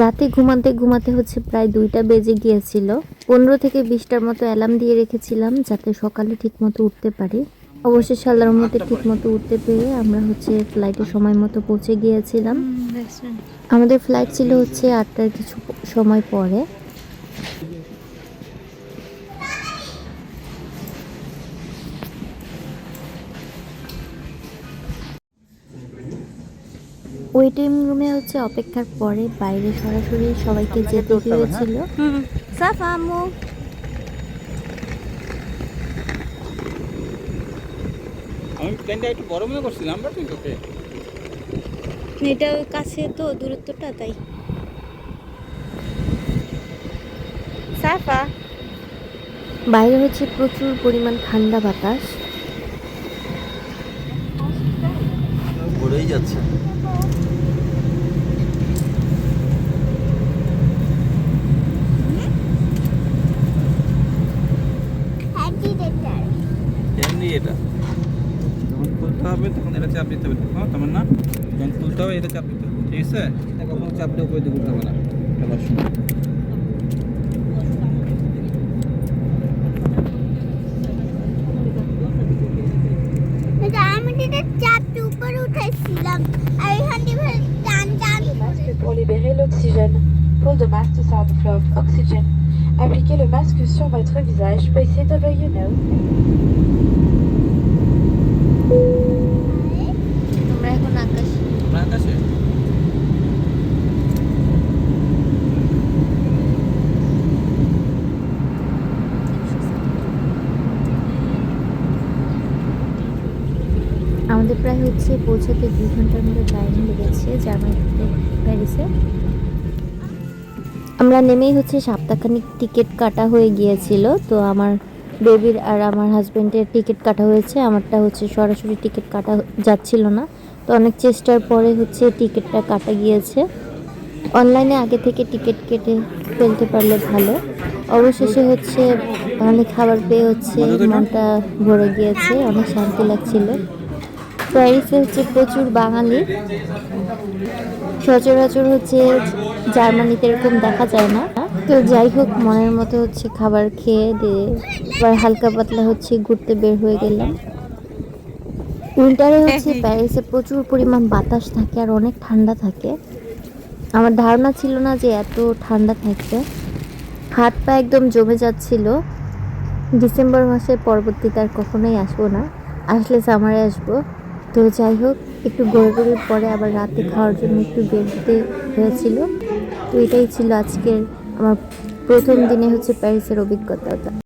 রাতে ঘুমাতে ঘুমাতে হচ্ছে প্রায় দুইটা বেজে গিয়েছিল। পনেরো থেকে বিশটার মতো অ্যালার্ম দিয়ে রেখেছিলাম যাতে সকালে ঠিক মতো উঠতে পারি। অবশেষে সালার মতো ঠিকমতো উঠতে পেরে আমরা হচ্ছে ফ্লাইটে সময় মতো পৌঁছে গিয়েছিলাম। আমাদের ফ্লাইট ছিল হচ্ছে আটটার কিছু সময় পরে। ওয়েটিং রুমে হচ্ছে অপেক্ষার পরে বাইরে সরাসরি সবাইকে যেতে হয়েছিল। সাফা আম্মু আমি প্লেনটা একটু বড় মনে করছিলাম বাট ওকে এটা কাছে তো দূরত্বটা তাই। সাফা। বাইরে হচ্ছে প্রচুর পরিমাণ ঠান্ডা বাতাস। পড়েই যাচ্ছে। এটা যখন খুলতে হবে তখন এটা চাপ দিতে হবে হ্যাঁ তোমার না যখন খুলতে হবে এটা চাপ দিতে হবে ঠিক আছে এটা কখনো চাপ দিয়ে উপরে দিয়ে খুলতে হবে না খেলার সময় আমি যেটা চাপতে উপরে উঠাইছিলাম আর এখান থেকে টান টান masque pour libérer l'oxygène. Pull the mask to start the flow of oxygen. Appliquez le masque sur votre visage. Place it over your nose. আমাদের প্রায় হচ্ছে পৌঁছাতে দুই ঘণ্টার মতো টাইম লেগেছে জার্মানি থেকে প্যারিসে। আমরা নেমেই হচ্ছে সপ্তাহখানিক টিকিট কাটা হয়ে গিয়েছিল। তো আমার বেবির আর আমার হাজব্যান্ডের টিকিট কাটা হয়েছে। আমারটা হচ্ছে সরাসরি টিকিট কাটা যাচ্ছিল না। তো অনেক চেষ্টার পরে হচ্ছে টিকিটটা কাটা গিয়েছে। অনলাইনে আগে থেকে টিকিট কেটে ফেলতে পারলে ভালো। অবশেষে হচ্ছে অনেক খাবার পেয়ে হচ্ছে, মনটা ভরে গিয়েছে, অনেক শান্তি লাগছিল। প্যারিসে হচ্ছে প্রচুর বাঙালি। সচরাচর হচ্ছে জার্মানিতে এরকম দেখা যায় না। তো যাই হোক মনের মতো হচ্ছে খাবার খেয়ে দিয়ে এবার হালকা পাতলা হচ্ছে ঘুরতে বের হয়ে গেলাম। উইন্টারে হচ্ছে প্যারিসে প্রচুর পরিমাণ বাতাস থাকে আর অনেক ঠান্ডা থাকে। আমার ধারণা ছিল না যে এত ঠান্ডা থাকবে। হাত পা একদম জমে যাচ্ছিল। ডিসেম্বর মাসে পরবর্তীতে আর কখনোই আসব না। আসলে সামারে আসব। তো যাই হোক, একটু ঘোরাঘুরির পরে আবার রাতে খাওয়ার জন্য একটু বের হতে হয়েছিল। তো এটাই ছিল আজকের, আমার প্রথম দিনে হচ্ছে প্যারিসের অভিজ্ঞতা